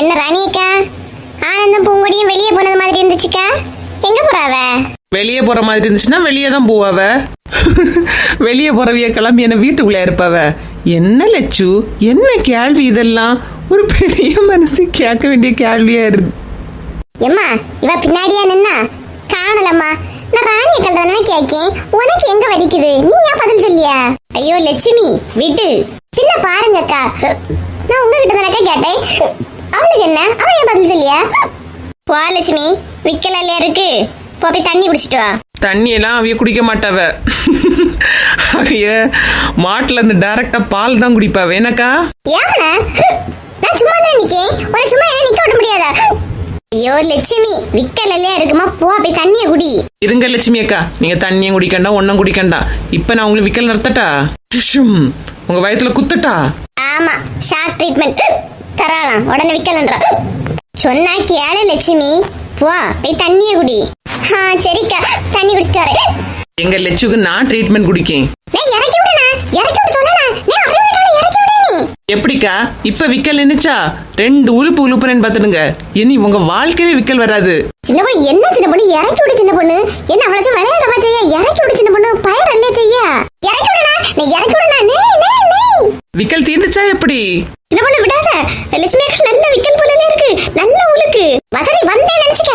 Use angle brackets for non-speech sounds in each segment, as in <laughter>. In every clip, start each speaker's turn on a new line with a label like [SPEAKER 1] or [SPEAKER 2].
[SPEAKER 1] என்ன ராணியக்கா ஆனந்தம் பூங்கொடியும் வெளியே போனது மாதிரி இருந்துச்சுக்கா. எங்க போறாவ?
[SPEAKER 2] வெளியே போற மாதிரி இருந்துச்சுன்னா வெளியே தான் போவாவ. <laughs> வெளியே போறவிய கிளம்பி என்ன வீட்டுக்குள்ள இருப்பவ. என்ன லட்சு என்ன கேள்வி இதெல்லாம்? ஒரு பெரிய மனசு கேட்க வேண்டிய கேள்வியா இருக்கு
[SPEAKER 1] எம்மா இவ பின்னாடியா நின்னா? காணலம்மா. நான் ராணிய கல்றானே கேக்கேன் உனக்கு எங்க வலிக்குது? நீ ஏன் பதில் சொல்லியா? ஐயோ லட்சுமி விடு. பின்ன பாருங்கக்கா நான் உங்ககிட்ட தானக்கா கேட்டேன். அவளுக்கு என்ன? அவன் ஏன் பதில் சொல்லியா? போ லட்சுமி விக்கல இல்லையா இருக்கு? போ போய் தண்ணி குடிச்சிட்டு வா.
[SPEAKER 2] தண்ணி எல்லாம் அவிய குடிக்க மாட்டாவ. அவிய மாட்டுல இருந்து டைரக்டா பால் தான் குடிப்பாவ. என்னக்கா?
[SPEAKER 1] ஏமல நான் சும்மா தான் நிக்கேன். உன சும்மா என்ன நிக்க விட முடியாதா? ஐயோ லட்சுமி விக்கல் இல்லையா இருக்குமா? போ போய் தண்ணிய குடி.
[SPEAKER 2] இருங்க லட்சுமி அக்கா. நீங்க தண்ணியும் குடிக்கண்டா ஒன்னும் குடிக்கண்டா. இப்ப நான் உங்களுக்கு விக்கல் நிறுத்தட்டா. உங்க வயத்துல குத்தட்டா?
[SPEAKER 1] ஆமா ஷாக் ட்ரீட்மெண்ட் தராளாம். உடனே விக்கலன்றா. சொன்னா கேளு லட்சுமி. போ போய் தண்ணிய குடி. ஆ சரிக்கா. தண்ணி குடிச்சிட்டு வரேன்.
[SPEAKER 2] எங்க லட்சுக்கு நான் ட்ரீட்மெண்ட் குடிக்கேன்.
[SPEAKER 1] நான் இறக்கி விடுனா இறக்கி விட சொல்லனா நீ அவரை வீட்டோட இறக்கி விடு நீ.
[SPEAKER 2] எப்படிக்கா? இப்ப விக்கல் நின்னுச்சா? ரெண்டு உழுப்பு உழுப்புனேன்னு பாத்துடுங்க இனி உங்க வாழ்க்கையில விக்கல் வராது.
[SPEAKER 1] சின்ன பொண்ணு என்ன சின்ன பொண்ணு? இறக்கி விடு சின்ன பொண்ணு. என்ன அவ்வளவு விளையாடவா செய்ய? இறக்கி விடு சின்ன பொண்ணு. பயர் அல்ல செய்ய. இறக்கி விடுனா நீ. இறக்கி விடுனா நே.
[SPEAKER 2] விக்கல் தீர்ந்துச்சா எப்படி?
[SPEAKER 1] பொண்ணு விடாத. லட்சுமி அக்கா நல்ல விக்கல் போல இருக்கு. நல்ல உழுக்கு வசதி வந்தேன் நினைச்சுக்க.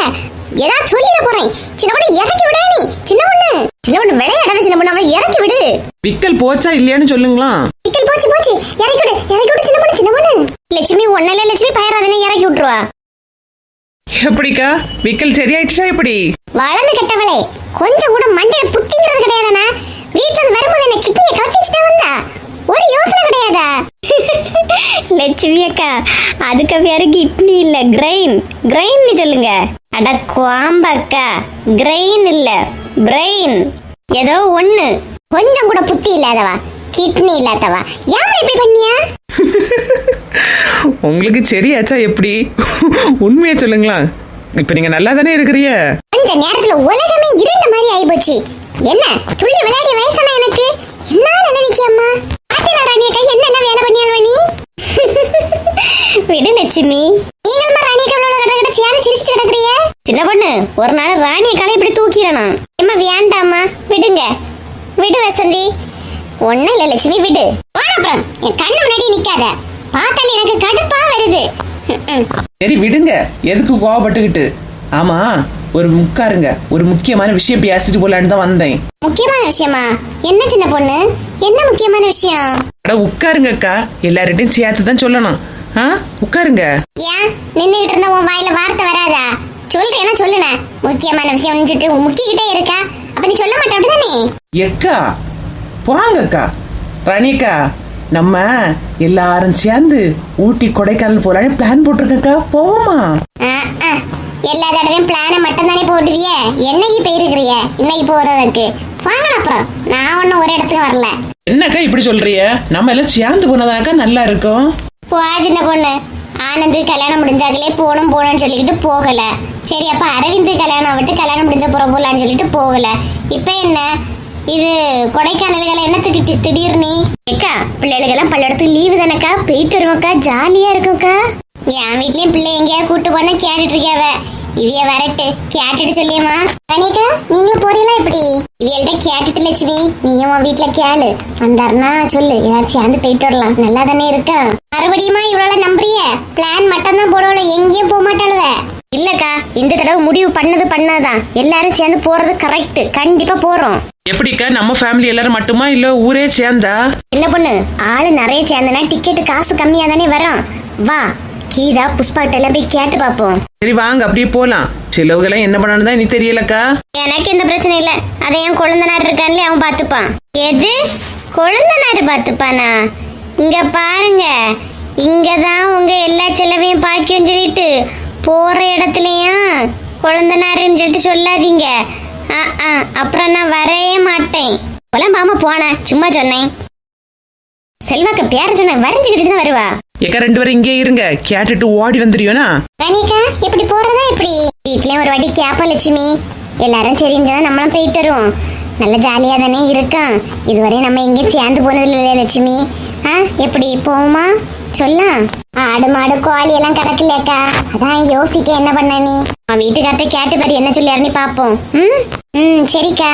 [SPEAKER 1] ஏதாவது சொல்லிட போறேன். சின்ன பொண்ணு இறக்கி விட நீ. சின்ன பொண்ணு. சின்ன பொண்ணு விளையாடாத சின்ன பொண்ணு. அவளை இறக்கி விடு.
[SPEAKER 2] விக்கல் போச்சா இல்லையான்னு சொல்லுங்களா?
[SPEAKER 1] விக்கல் போச்சு போச்சு. இறக்கி விடு இறக்கி விடு சின்ன பொண்ணு சின்ன பொண்ணு. லட்சுமி ஒன்னல லட்சுமி பயராதனை இறக்கி விட்டுருவா.
[SPEAKER 2] எப்படிக்கா? விக்கல் சரியாயிடுச்சா எப்படி?
[SPEAKER 1] வளர்ந்து கெட்டவளே கொஞ்சம் கூட மண்டைய புத்திங்கிறது கிடையாதானா வீட்டுல இருந்து வரும்போது என்ன கிட்னியை கலத்திச்சுட்டா வந்தா ஒரு யோசனை கிடையாதா அக்கா அதுக்கு பேரு கிட்னி இல்ல கிரைன். கிரைன்னு சொல்லுங்க. அட குவாம்பக்கா கிரைன் இல்ல பிரெயின் ஏதோ ஒண்ணு. கொஞ்சம் கூட புத்தி இல்லாதவா? கிட்னி இல்லாதவா? யார் இப்படி பண்ணியா? <laughs>
[SPEAKER 2] உங்களுக்கு சரியாச்சா எப்படி? <laughs> உண்மையை சொல்லுங்களா. இப்ப நீங்க நல்லா தானே இருக்கிறீங்க?
[SPEAKER 1] கொஞ்ச நேரத்துல உலகமே இருண்ட மாதிரி ஆயிப்போச்சு. என்ன துள்ளி விளையாடிய வயசான எனக்கு? என்ன நல்ல நிக்கியம்மா பாட்டில ராணிய கை என்னெல்லாம் வேலை பண்ணியால் நீ விடு லட்சுமி. நீங்களும் ராணிய கவலோட கட சியான சிரிச்சு கிடக்குறிய சின்ன பொண்ணு ஒரு நாள் ராணிய காலை இப்படி தூக்கிடணும். எம்மா வேண்டாம்மா. விடுங்க. விடு வசந்தி. ஒண்ணும் இல்ல லட்சுமி விடு. அப்புறம். என் கண்ணு முன்னாடி நிக்காத. பார்த்தாலே எனக்கு கடுப்பா வருது.
[SPEAKER 2] சரி விடுங்க. எதுக்கு கோவப்பட்டுக்கிட்டு? ஆமா ஒரு முக்காருங்க ஒரு முக்கியமான விஷயம் பேசிட்டு போலான்னு தான் வந்தேன்.
[SPEAKER 1] முக்கியமான விஷயமா? என்ன சின்ன பொண்ணு? என்ன முக்கியமான விஷயம்?
[SPEAKER 2] அட உட்காருங்க அக்கா. எல்லார்கிட்டையும் சேர்த்து தான் சொல்லணும். ஆ? உட்காருங்க.
[SPEAKER 1] ஏன்? நின்னுகிட்டு இருந்த உன் வாயில வார்த்தை வராதா? சொல்றேன்னா சொல்லுன? முக்கியமான விஷயம் சொல்லிட்டு முக்கிக்கிட்டே இருக்கா? அப்ப நீ சொல்ல மாட்ட அப்படிதானே?
[SPEAKER 2] எக்கா போங்க அக்கா ரணிக்கா நம்ம எல்லாரும் சேர்ந்து ஊட்டி கொடைக்கானல் போலான்னு பிளான் போட்டிருக்கக்கா போவோமா.
[SPEAKER 1] எல்லா தடவையும் பிளானை மட்டும் தானே போடுவிய? என்னைக்கு போயிருக்கிறிய இன்னைக்கு போறதுக்கு. வாங்க அப்புறம். நான் ஒன்னும் ஒரு இடத்துக்கு வரல.
[SPEAKER 2] என்னக்கா இப்படி சொல்றிய நம்ம எல்லாம் சேர்ந்து போனதாக்கா நல்லா இருக்கும்?
[SPEAKER 1] போ சின்ன பொண்ணு. ஆனந்து கல்யாணம் முடிஞ்சாக்கலே போகணும் போகணும்னு சொல்லிக்கிட்டு போகல. சரி அப்போ அரவிந்த் கல்யாணம் விட்டு கல்யாணம் முடிஞ்ச போகிற போகலான்னு சொல்லிட்டு போகல. இப்போ என்ன? இது கொடைக்கானல்களை என்னத்துக்கு தி- திடீர்னு? ஏக்கா பிள்ளைகளுக்கெல்லாம் பள்ளிடத்துக்கு லீவு தானேக்கா? போயிட்டு வருவோம்க்கா ஜாலியாக இருக்கும்க்கா. என் வீட்லேயும் பிள்ளை எங்கேயாவது கூட்டு போனால் கேட்டுட்டு இவிய வரட்டு கேட்டுட்டு சொல்லியம்மா. கணிக்கா நீங்களும் போறீங்களா இப்படி? இவியல்கிட்ட கேட்டுட்டு லட்சுமி நீயும் உன் வீட்டுல கேளு. வந்தாருன்னா சொல்லு எல்லாரும் சேர்ந்து போயிட்டு வரலாம். நல்லா தானே இருக்கா? மறுபடியுமா இவ்வளவு நம்புறிய? பிளான் மட்டும் தான் போடோட எங்கேயும் போக மாட்டாளுவ. இல்லக்கா இந்த தடவை முடிவு பண்ணது பண்ணாதான். எல்லாரும் சேர்ந்து போறது கரெக்ட் கண்டிப்பா போறோம்.
[SPEAKER 2] எப்படிக்கா நம்ம ஃபேமிலி எல்லாரும் மட்டுமா இல்ல ஊரே சேர்ந்தா?
[SPEAKER 1] என்ன பொண்ணு ஆளு நிறைய சேர்ந்தனா டிக்கெட் காசு கம்மியா தானே வரும். வா கீதா புஷ்பாட்ட எல்லாம் போய் கேட்டு பாப்போம்
[SPEAKER 2] சரி வாங்க அப்படியே போலாம். செலவுகள்லாம் என்ன பண்ணணும் நீ தெரியலக்கா.
[SPEAKER 1] எனக்கு எந்த பிரச்சனை இல்ல. அதை என் கொழுந்தனார் இருக்கான்ல அவன் பாத்துப்பான் எது? கொழுந்தனார் பாத்துப்பானா இங்க பாருங்க. இங்கதான் உங்க எல்லா செலவையும் பாக்கியம் சொல்லிட்டு போற இடத்துலயும் கொழுந்தனாருன்னு சொல்லிட்டு சொல்லாதீங்க. ஆ, ஆ, அப்புறம் நான் வரவே மாட்டேன். இப்பெல்லாம் பாமா போனேன் சும்மா சொன்னேன். செல்வாக்க பேர சொன்னேன் வரைஞ்சுக்கிட்டு தான் வருவா.
[SPEAKER 2] எக்க ரெண்டு பேரும் இங்கே இருங்க. கேட்டுட்டு ஓடி வந்துருயோனா
[SPEAKER 1] ரணிகா இப்படி போறதா இப்படி? வீட்ல ஒரு வாட்டி கேப்ப லட்சுமி. எல்லாரும் சரின்னு சொன்னா நம்மளும் போயிட்டு வருவோம். நல்ல ஜாலியா தானே இருக்கான் இதுவரை நம்ம எங்கேயும் சேர்ந்து போனது இல்லையா லட்சுமி. ஆ எப்படி? போவோமா? சொல்லலாம் ஆடு மாடு கோழி எல்லாம் கிடக்கலையாக்கா? அதான் யோசிக்க என்ன பண்ண நீ? அவன் வீட்டுக்கார்ட்ட கேட்டு பாரு என்ன சொல்லியாரு பார்ப்போம் பாப்போம். ம்? ம் சரிக்கா.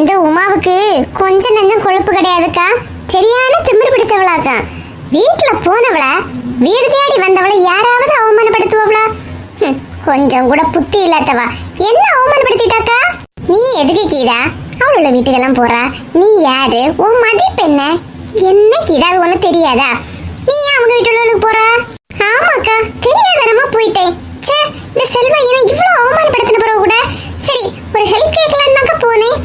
[SPEAKER 1] இந்த உமாவுக்கு கொஞ்சம் நஞ்சம் கொழுப்பு கிடையாதுக்கா. சரியான திமிர் பிடிச்சவளாக்கா. வீட்டுல போனவள வீடு தேடி வந்தவளை யாராவது அவமானப்படுத்துவவளா கொஞ்சம் கூட புத்தி இல்லாதவா. என்ன அவமானப்படுத்திட்டாக்கா? நீ எதுக்கு கீதா? அவளோட வீட்டுக்கெல்லாம் போறா? நீ யாரு? உன் மதிப்பு என்ன? என்ன கீதா அது ஒண்ணு தெரியாதா? நீ ஏன் அவங்க வீட்டுக்கு போற? ஆமாக்கா தெரியாதனமா போயிட்டேன். ச்சே இந்த செல்வா என்ன இவ்வளவு அவமானப்படுத்தின பிறகு கூட சரி ஒரு ஹெல்ப் கேட்கலான்னு தாங்க போனேன்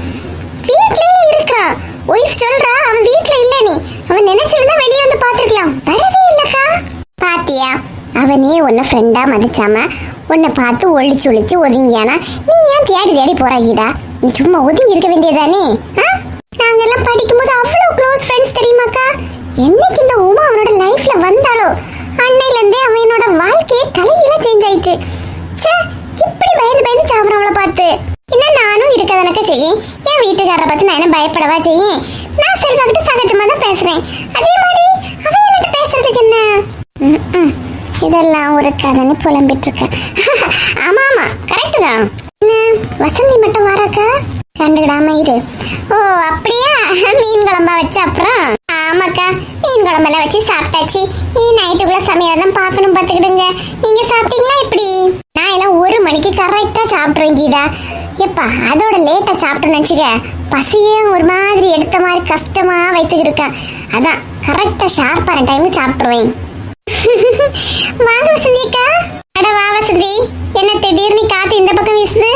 [SPEAKER 1] வீட்லயே இருக்கான் ஒய்ஃப் சொல்றா அவன் வீட்ல இல்ல நீ அவன் நினைச்சிருந்தா வெளியே வந்து பாத்துருக்கலாம் வரவே இல்லக்கா பாத்தியா ஃப்ரெண்டாக மதிச்சாம உன்னை பார்த்து ஒளிச்சு ஒழிச்சு ஒதுங்கியானா? நீ ஏன் தேடி தேடி போறாகிதா நீ சும்மா ஒதுங்கி இருக்க வேண்டியதானே ஆ? நாங்கெல்லாம் படிக்கும்போது அவ்வளோ க்ளோஸ் ஃப்ரெண்ட்ஸ் தெரியுமாக்கா? என்னைக்கு இந்த உமா அவனோட லைஃப்ல வந்தாலோ அன்னையிலேருந்தே அவன் என்னோட வாழ்க்கையே தலையில சேஞ்ச் ஆயிடுச்சு. ச்சே இப்படி பயந்து பயந்து சாப்பிட்றவங்கள பார்த்து. என்ன நானும் இருக்கதனக்க செய்யும் என் வீட்டுக்காரரை பார்த்து நான் என்ன பயப்படவா செய்யும் நான் செல்வா கிட்ட சகஜமா தான் பேசுறேன் அதே மாதிரி அவன் என்கிட்ட பேசுறதுக்கு என்ன ம், ம். நான் ஒரு கதைன்னு புலம்பிட்டு இருக்கேன் <laughs> ஆமா ஆமா கரெக்ட் தான். என்ன வசந்தி மட்டும் வராக்கா? கண்டுக்கிடாம இரு. ஓ அப்படியா? <laughs> மீன் குழம்பா வச்ச அப்புறம்? ஆமாக்கா மீன் குழம்பெல்லாம் வச்சு சாப்பிட்டாச்சு. இனி நைட்டுக்குள்ள சமையல் தான் பார்க்கணும் பார்த்துக்கிடுங்க. நீங்க சாப்பிட்டீங்களா எப்படி? நான் எல்லாம் ஒரு மணிக்கு கரெக்டா சாப்பிட்ருவேன் கீதா. எப்பா அதோட லேட்டா சாப்பிட்டோன்னு வச்சுக்க பசியே ஒரு மாதிரி எடுத்த மாதிரி கஷ்டமா வைத்துக்கிருக்கேன் அதான் கரெக்டா ஷார்ப்பான டைமுக்கு சாப்பிட்ருவேன் வாங்க வசந்தி அக்கா அட வா வசந்தி. என்ன திடீர்னு காத்து இந்த பக்கம் வீசுது?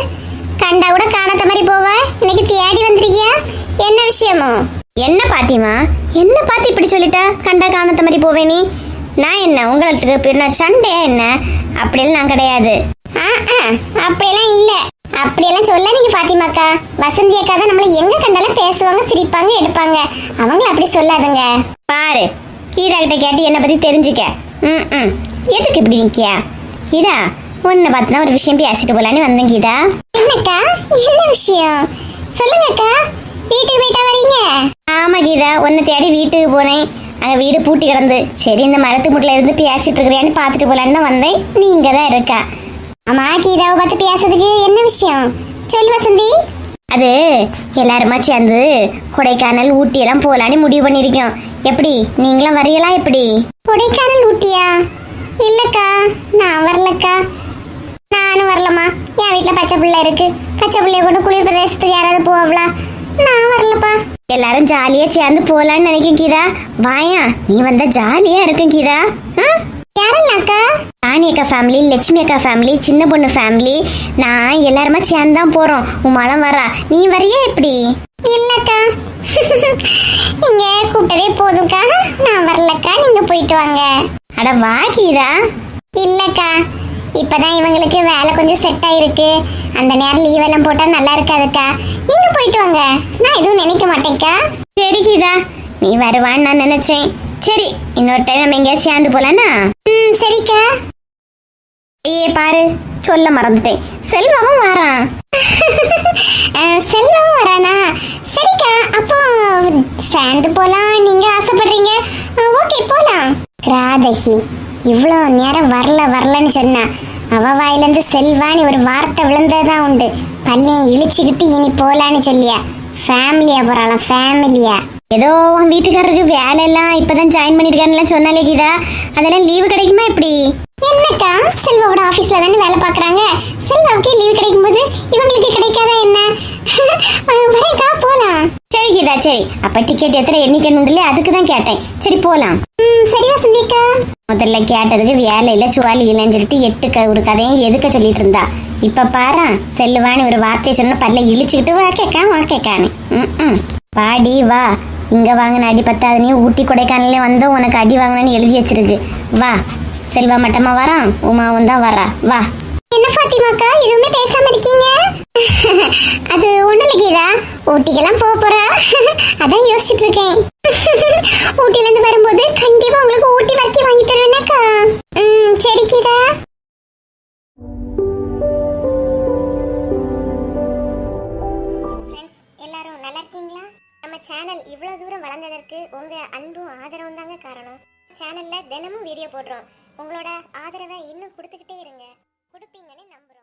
[SPEAKER 1] கண்டா கூட காணாத மாதிரி போவ? இன்னைக்கு தேடி வந்திருக்கியா? என்ன விஷயமோ? என்ன பாத்திமா? என்ன பாத்தி இப்படி சொல்லிட்டா? கண்டா காணாத மாதிரி போவே நீ. நான் என்ன உங்களுக்கு பின்னர் சண்டையா என்ன? அப்படியெல்லாம் நான் கிடையாது. ஆ, ஆ, அப்படியெல்லாம் இல்ல. அப்படியெல்லாம் சொல்லாதீங்க பாத்திமாக்கா. வசந்தி அக்கா தான் நம்மள எங்க கண்டாலும் பேசுவாங்க சிரிப்பாங்க எடுப்பாங்க. அவங்கள அப்படி சொல்லாதுங்க. பாரு கீதா கிட்ட கேட்டு என்ன பத்தி தெரிஞ்சுக்க. ம் ம் எதுக்கு இப்படி நிக்கியா? கீதா உன்னை பார்த்து தான் ஒரு விஷயம் பேசிட்டு போலான்னு வந்தேன் கீதா. என்னக்கா? என்ன விஷயம்? சொல்லுங்கக்கா வீட்டுக்கு போயிட்டா வரீங்க? ஆமா கீதா. உன்னை தேடி வீட்டுக்கு போனேன். அங்க வீடு பூட்டி கிடந்து. சரி இந்த மரத்து முட்டில இருந்து பேசிட்டு இருக்கிறியான்னு பார்த்துட்டு போலான்னு தான் வந்தேன். நீ இங்க தான் இருக்கா? ஆமா கீதாவை பார்த்து பேசுறதுக்கு என்ன விஷயம்? சொல் வசந்தி. அது எல்லாருமா சேர்ந்து கொடைக்கானல் ஊட்டி எல்லாம் போலான்னு முடிவு பண்ணிருக்கோம் எப்படி? நீங்களும் வரீங்களா எப்படி? கொடைக்கானல் ஊட்டியா? இல்லக்கா நான் வரலக்கா. நானும் வரலம்மா. என் வீட்ல பச்சை பிள்ளை இருக்கு. பச்சை பிள்ளைய கொண்டு குளிர் பிரதேசத்துக்கு யாராவது போவலா நான் வரலப்பா. எல்லாரும் ஜாலியா சேர்ந்து போலான்னு நினைக்கும் கீதா. வாயா நீ வந்தா ஜாலியா இருக்கும் கீதா. யாரெல்லாம் அக்கா ராணி அக்கா ஃபேமிலி லட்சுமி அக்கா ஃபேமிலி சின்ன பொண்ணு ஃபேமிலி நான் எல்லாருமா சேர்ந்து தான் போறோம். உமாலாம் வரா. நீ வரியா எப்படி? இல்லக்கா. நீங்க கூப்பிட்டதே போதும்க்கா. நான் வரலக்கா. நீங்க போயிட்டு வாங்க. அட வா கீதா. இல்லக்கா. இப்பதான் இவங்களுக்கு வேலை கொஞ்சம் செட் ஆயிருக்கு. அந்த நேரம் லீவ் எல்லாம் போட்டா நல்லா இருக்காதுக்கா. நீங்க போயிட்டு வாங்க. நான் எதுவும் நினைக்க மாட்டேன்க்கா. சரி கீதா. நீ வருவான்னு நான் நினைச்சேன். சரி இன்னொரு டைம் நம்ம எங்கேயாச்சும் சேர்ந்து போலானா ம் சரிக்கா. ஏ பாரு. சொல்ல மறந்துட்டேன். செல்வாவும் வரான். செல்வாவும் வரானா? நடந்து போலாம். நீங்க ஆசைப்படுறீங்க. ஓகே போலாம். ராதகி இவ்வளோ நேரம் வரல வரலன்னு சொன்னா அவ வாயிலிருந்து செல்வான்னு ஒரு வார்த்தை விழுந்ததான் உண்டு. பள்ளியை இழிச்சுக்கிட்டு இனி போலான்னு சொல்லியா. ஃபேமிலியா போறாளாம் ஃபேமிலியா ஏதோ உன் வீட்டுக்காரருக்கு வேலை எல்லாம் இப்பதான் ஜாயின் பண்ணிருக்காருலாம் சொன்னாலே கீதா. அதெல்லாம் லீவு கிடைக்குமா எப்படி? என்னக்கா? செல்வாவோட ஆபீஸ்ல தானே வேலை பாக்குறாங்க செல்வாவுக்கு லீவு கிடைக்கும்போது இவங்களுக்கு கிடைக்காதா என்ன? வரேக்கா போலாம். சரி கீதா சரி. அப்ப டிக்கெட் எத்தனை எண்ணிக்கணும்ல அதுக்கு தான் கேட்டேன். சரி போலாம். சரி வசந்திக்கா முதல்ல கேட்டதுக்கு வேலை இல்ல சுவாலி இல்லைன்னு சொல்லிட்டு எட்டு ஒரு கதையும் எதுக்க சொல்லிட்டு இருந்தா. இப்ப பாரு செல்லுவான்னு ஒரு வார்த்தையை சொன்ன பல்ல இழிச்சுக்கிட்டு வா கேக்கா வா கேக்கான்னு. ம் வாடி வா. இங்க வாங்கின அடி பத்தாது நீ ஊட்டி கொடைக்கானல்ல வந்து உனக்கு அடி வாங்கினு எழுதி வச்சிருக்கு. வா. செல்வா மட்டமா வரான் உமாவும் தான் வரா. வா. என்ன பாத்திமாக்கா எதுவுமே பேசாம இருக்கீங்க? அது ஒண்ணு இல்ல கீதா. ஊட்டிக்கெல்லாம் போக போறா. அதான் யோசிச்சுட்டு இருக்கேன். ஊட்டில இருந்து வரும்போது கண்டிப்பா உங்களுக்கு ஊட்டி வரைக்கும் வாங்கிட்டு வருவேனாக்கா ம் சரி கீதா. எல்லாரும் நல்லா இருக்கீங்களா? நம்ம சேனல் இவ்வளவு தூரம் வளர்ந்ததற்கு உங்க அன்பும் ஆதரவும் தாங்க காரணம். சேனல்ல தினமும் வீடியோ போடுறோம். உங்களோட ஆதரவை இன்னும் கொடுத்துக்கிட்டே இருங்க. கொடுப்பீங்கன்னு நம்புறோம்.